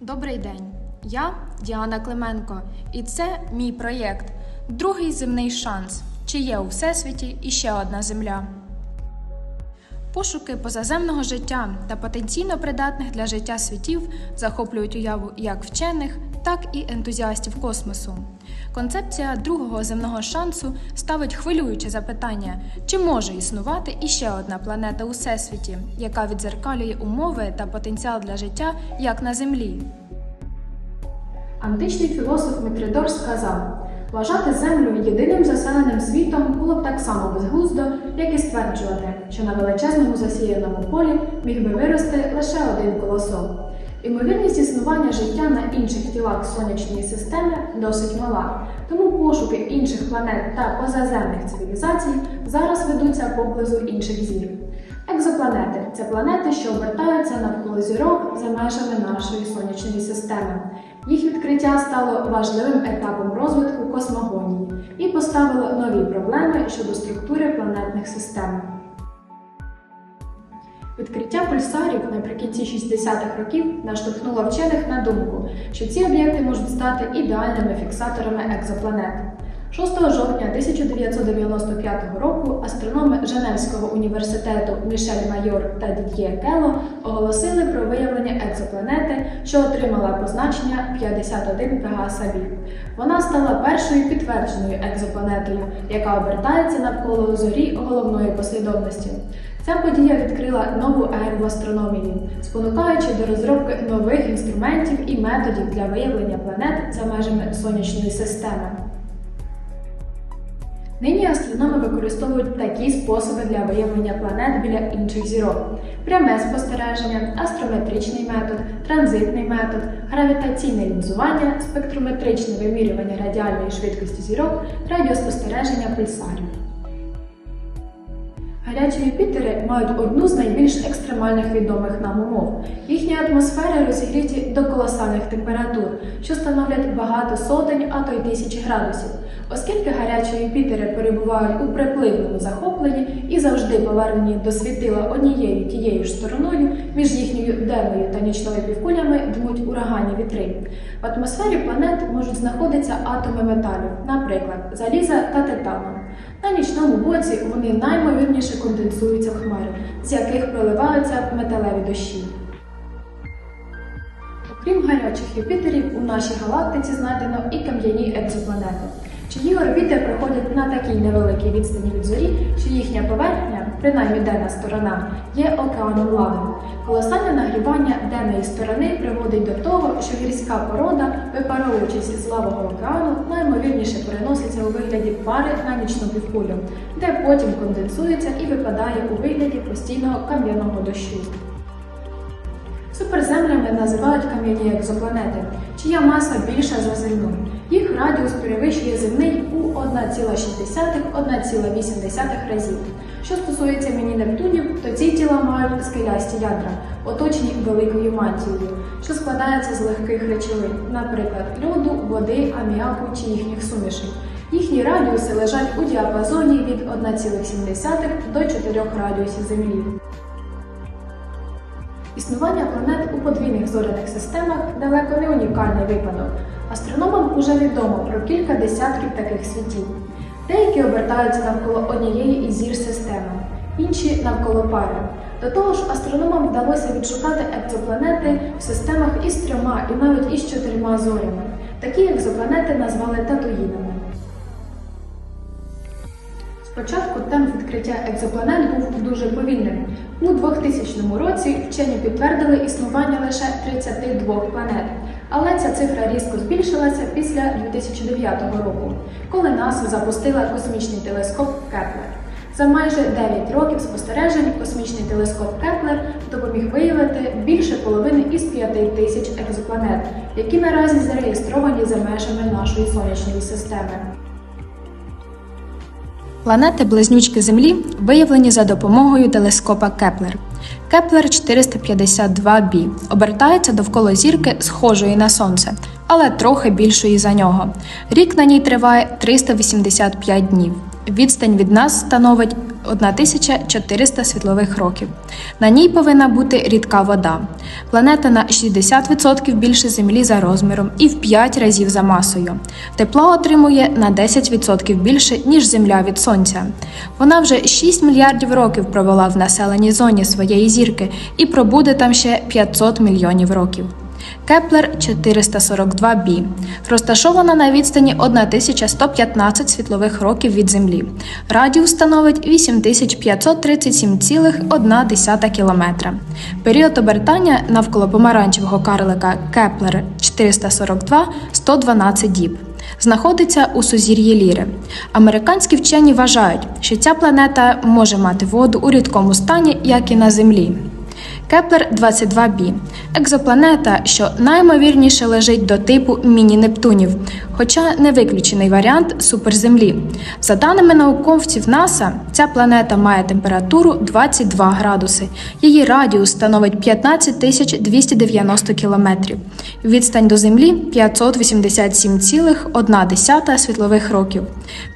Добрий день. Я Діана Клименко, і це мій проєкт Другий земний шанс. Чи є у всесвіті іще одна земля? Пошуки позаземного життя та потенційно придатних для життя світів захоплюють уяву як вчених, так і ентузіастів космосу. Концепція другого земного шансу ставить хвилююче запитання: чи може існувати іще одна планета у всесвіті, яка відзеркалює умови та потенціал для життя як на Землі? Античний філософ Митридор сказав: вважати землю єдиним заселеним світом було б так само безглуздо, як і стверджувати, що на величезному засіяному полі міг би вирости лише один колосок. Імовірність існування життя на інших тілах сонячної системи досить мала, тому пошуки інших планет та позаземних цивілізацій зараз ведуться поблизу інших зір. Екзопланети це планети, що обертаються навколо зірок за межами нашої сонячної системи. Їх відкриття стало важливим етапом розвитку космогонії і поставило нові проблеми щодо структури планетних систем. Відкриття пульсарів наприкінці 60-х років наштовхнуло вчених на думку, що ці об'єкти можуть стати ідеальними фіксаторами екзопланет. 6 жовтня 1995 року астрономи Женевського університету Мішель Майор та Дід'є Кело оголосили про виявлення екзопланети, що отримала позначення 51 Пега Саві. Вона стала першою підтвердженою екзопланетою, яка обертається навколо зорі головної послідовності. Ця подія відкрила нову еру в астрономії, спонукаючи до розробки нових інструментів і методів для виявлення планет за межами сонячної системи. Нині астрономи використовують такі способи для виявлення планет біля інших зірок: пряме спостереження, астрометричний метод, транзитний метод, гравітаційне лінзування, спектрометричне вимірювання радіальної швидкості зірок, радіоспостереження пульсарів. Гарячі Юпітери мають одну з найбільш екстремальних відомих нам умов. Їхні атмосфери розігріті до колосальних температур, що становлять багато сотень, а то й тисячі градусів. Оскільки гарячі Юпітери перебувають у припливному захопленні і завжди повернені до світила однією тією ж стороною, між їхньою денною та нічною півкулями дмуть ураганні вітри. В атмосфері планет можуть знаходитися атоми металів, наприклад, заліза та титану. На нічному боці вони наймовірніше конденсуються в хмари, з яких проливаються металеві дощі. Окрім гарячих Юпітерів, у нашій галактиці знайдено і кам'яні екзопланети, чиї орбіти проходять на такій невеликій відстані від зорі, що їхня поверхня, принаймні денна сторона, є океаном лави. Колосальне нагрівання денної сторони приводить до того, що гірська порода, випаровуючись з лавого океану, наймовірніше переноситься у вигляді пари на нічну півкулю, де потім конденсується і випадає у вигляді постійного кам'яного дощу. Суперземлями називають кам'яні екзопланети, чия маса більша за земну. Їх радіус перевищує земний у 1,6-1,8 разів. Що стосується міні-нептунів, то ці тіла мають скелясті ядра, оточені великою мантією, що складається з легких речовин, наприклад, льоду, води, аміаку чи їхніх сумішей. Їхні радіуси лежать у діапазоні від 1,7 до 4 радіусів Землі. Існування планет у подвійних зоряних системах далеко не унікальний випадок. Астрономам уже відомо про кілька десятків таких світів. Деякі обертаються навколо однієї із зір системи, інші навколо пари. До того ж, астрономам вдалося відшукати екзопланети в системах із трьома і навіть із чотирма зорями. Такі екзопланети назвали татуїнами. Спочатку темп відкриття екзопланет був дуже повільним. У 2000 році вчені підтвердили існування лише 32 планет, але ця цифра різко збільшилася після 2009 року, коли НАСА запустила космічний телескоп Кеплер. За майже 9 років спостережень космічний телескоп Кеплер допоміг виявити більше половини із 5 тисяч екзопланет, які наразі зареєстровані за межами нашої сонячної системи. Планети близнючки Землі виявлені за допомогою телескопа Кеплер. Кеплер 452b обертається довкола зірки, схожої на Сонце, але трохи більшої за нього. Рік на ній триває 385 днів. Відстань від нас становить 1400 світлових років. На ній повинна бути рідка вода. Планета на 60% більше Землі за розміром і в 5 разів за масою. Тепло отримує на 10% більше, ніж Земля від Сонця. Вона вже 6 мільярдів років провела в населеній зоні своєї зірки і пробуде там ще 500 мільйонів років. Кеплер 442b розташована на відстані 1115 світлових років від Землі. Радіус становить 8537,1 кілометра. Період обертання навколо помаранчевого карлика Кеплер 442 112 діб. Знаходиться у сузір'ї Ліри. Американські вчені вважають, що ця планета може мати воду у рідкому стані, як і на Землі. Кеплер 22b екзопланета, що наймовірніше лежить до типу міні-Нептунів, хоча не виключений варіант суперземлі. За даними науковців НАСА, ця планета має температуру 22 градуси. Її радіус становить 15 тисяч 290 кілометрів. Відстань до Землі 587,1 світлових років.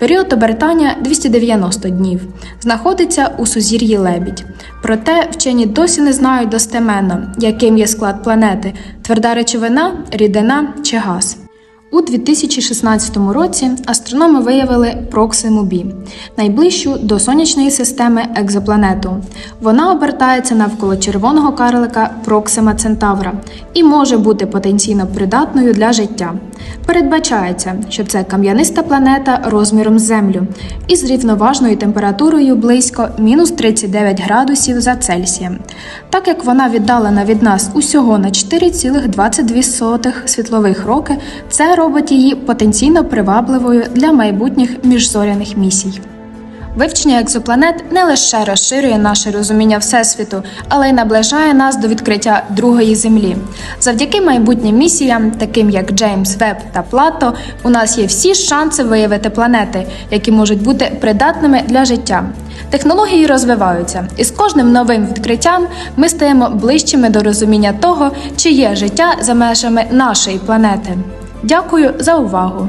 Період обертання 290 днів. Знаходиться у сузір'ї Лебідь. Проте вчені досі не знають достеменно, яким є склад планети тверда речовина, рідина чи газ. У 2016 році астрономи виявили Проксиму Бі, найближчу до сонячної системи екзопланету. Вона обертається навколо червоного карлика Проксима Центавра і може бути потенційно придатною для життя. Передбачається, що це кам'яниста планета розміром з Землю із рівноважною температурою близько мінус 39 градусів за Цельсієм. Так як вона віддалена від нас усього на 4,22 світлових роки, це робить її потенційно привабливою для майбутніх міжзоряних місій. Вивчення екзопланет не лише розширює наше розуміння Всесвіту, але й наближає нас до відкриття другої землі. Завдяки майбутнім місіям, таким як Джеймс Веб та Плато, у нас є всі шанси виявити планети, які можуть бути придатними для життя. Технології розвиваються, і з кожним новим відкриттям ми стаємо ближчими до розуміння того, чи є життя за межами нашої планети. Дякую за увагу!